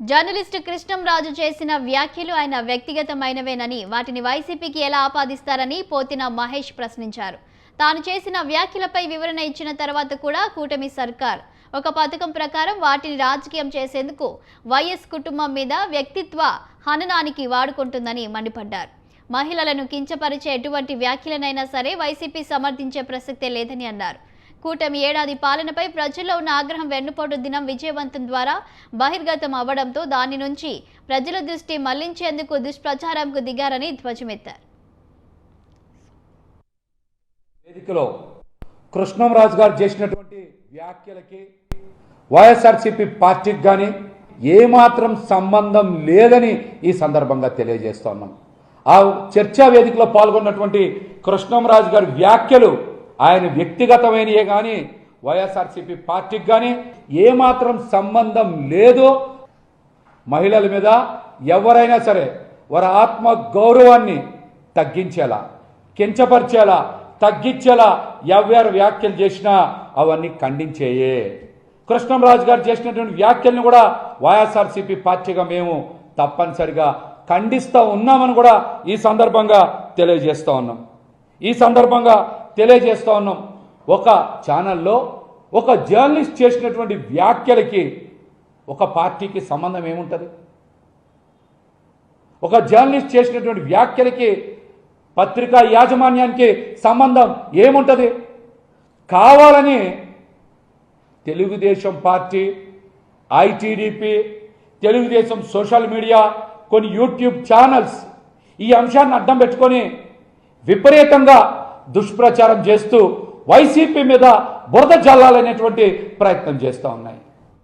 Journalist Krishnamraju చేసిన వ్యాఖ్యలు ఆయన వ్యక్తిగతమైనవేనని వాటిని వైసీపీకి ఎలా ఆపాదిస్తారని పోతిన మహేష్ ప్రశ్నించారు. తాను చేసిన వ్యాఖ్యలపై వివరణ ఇచ్చిన తర్వాత కూడా కూటమి సర్కార్ ఒక పథకం ప్రకారం వాటిని రాజకీయం చేసేందుకు వైఎస్ కుటుంబం మీద వ్యక్తిత్వ హననానికి వాడుకుంటుందని మండిపడ్డారు. మహిళలను కించపరిచే ఎటువంటి వ్యాఖ్యలనైనా సరే వైసీపీ సమర్థించే ప్రసక్తే లేదని అన్నారు. కూటమి ఏడాది పాలనపై ప్రజల్లో ఉన్న ఆగ్రహం వెన్నుపోటు దినం విజయవంతం ద్వారా బహిర్గతం అవ్వడంతో దాని నుంచి ప్రజల దృష్టి మళ్ళించేందుకు దుష్ప్రచారంకు దిగారని ధ్వజమెత్తారు. వేదికలో కృష్ణంరాజు గారు చేసినటువంటి వ్యాఖ్యలకి వైఎస్ఆర్సీపీ పార్టీకి కానీ ఏమాత్రం సంబంధం లేదని ఈ సందర్భంగా తెలియజేస్తున్నాం ఆ చర్చా వేదికలో పాల్గొన్నటువంటి కృష్ణంరాజు గారి వ్యాఖ్యలు ఆయన వ్యక్తిగతమైనయే కానీ వైఎస్ఆర్సీపీ పార్టీకి కానీ ఏమాత్రం సంబంధం లేదు. మహిళల మీద ఎవరైనా సరే వారి ఆత్మ గౌరవాన్ని తగ్గించేలా కించపరిచేలా తగ్గించేలా ఎవరు వ్యాఖ్యలు చేసినా అవన్నీ ఖండించేయే. కృష్ణంరాజు గారు చేసినటువంటి వ్యాఖ్యలను కూడా వైఎస్ఆర్సీపీ పార్టీగా మేము తప్పనిసరిగా ఖండిస్తూ ఉన్నామని కూడా ఈ సందర్భంగా తెలియజేస్తూ ఉన్నాం. ఈ సందర్భంగా తెలియజేస్తూ ఉన్నాం. ఒక ఛానల్లో ఒక జర్నలిస్ట్ చేసినటువంటి వ్యాఖ్యలకి ఒక పార్టీకి సంబంధం ఏముంటుంది? ఒక జర్నలిస్ట్ చేసినటువంటి వ్యాఖ్యలకి పత్రికా యాజమాన్యానికి సంబంధం ఏముంటుంది? కావాలని Telugu Desam party ITDP Telugu Desam social media కొన్ని యూట్యూబ్ ఛానల్స్ ఈ అంశాన్ని అడ్డం పెట్టుకొని విపరీతంగా దుష్ప్రచారం చేస్తూ వైసీపీ మీద బురద జల్లాలనేటువంటి ప్రయత్నం చేస్తూ ఉన్నాయి.